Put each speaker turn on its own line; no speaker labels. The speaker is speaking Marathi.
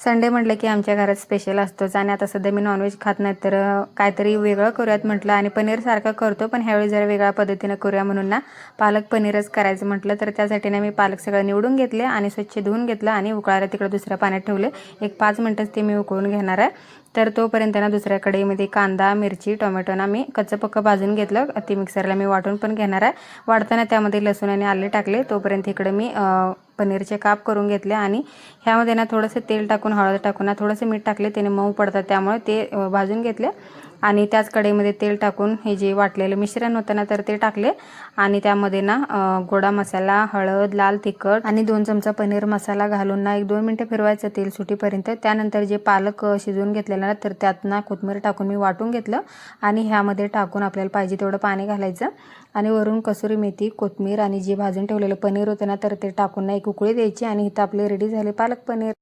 संडे म्हटलं की आमच्या घरात स्पेशल असतोच आणि आता सध्या मी नॉनव्हेज खात नाही तर काहीतरी वेगळं करूयात म्हटलं आणि पनीर सारखं करतो पण ह्यावेळी जरा वेगळ्या पद्धतीनं करूया म्हणून ना. पालक पनीरच करायचं म्हटलं तर त्यासाठी ना मी पालक सगळं निवडून घेतले आणि स्वच्छ धुवून घेतलं आणि उकळायला तिकडं दुसऱ्या पाण्यात ठेवले. एक पाच मिनटंच ते मी उकळून घेणार आहे. तर तोपर्यंत ना दुसऱ्या कढईमध्ये कांदा मिरची टोमॅटो ना मी कच्चं पक्कं भाजून घेतलं. ते मिक्सरला मी वाटून पण घेणार आहे. वाढताना त्यामध्ये लसूण आणि आले टाकले. तोपर्यंत इकडे मी पनीरचे काप करून घेतले आणि ह्यामध्ये ना थोडंसं तेल टाकून हळद टाकून ना थोडंसं मीठ टाकले त्याने मऊ पडतात त्यामुळे ते भाजून घेतले. आणि त्याच कढईमध्ये तेल टाकून हे जे वाटलेलं मिश्रण होतं ना तर ते टाकले. आणि त्यामध्ये ना गोडा मसाला हळद लाल तिखट आणि दोन चमचा पनीर मसाला घालून ना एक दोन मिनटं फिरवायचं तेल सुटीपर्यंत. त्यानंतर जे पालक शिजवून घेतलेलं ना तर त्यात ना कोथमीर टाकून मी वाटून घेतलं. आणि ह्यामध्ये टाकून आपल्याला पाहिजे तेवढं पाणी घालायचं. आणि वरून कसुरी मेथी कोथमीर आणि जे भाजून ठेवलेलं पनीर होतं ना तर ते टाकून ना एक उकळी द्यायची. आणि इथं आपले रेडी झाले पालक पनीर.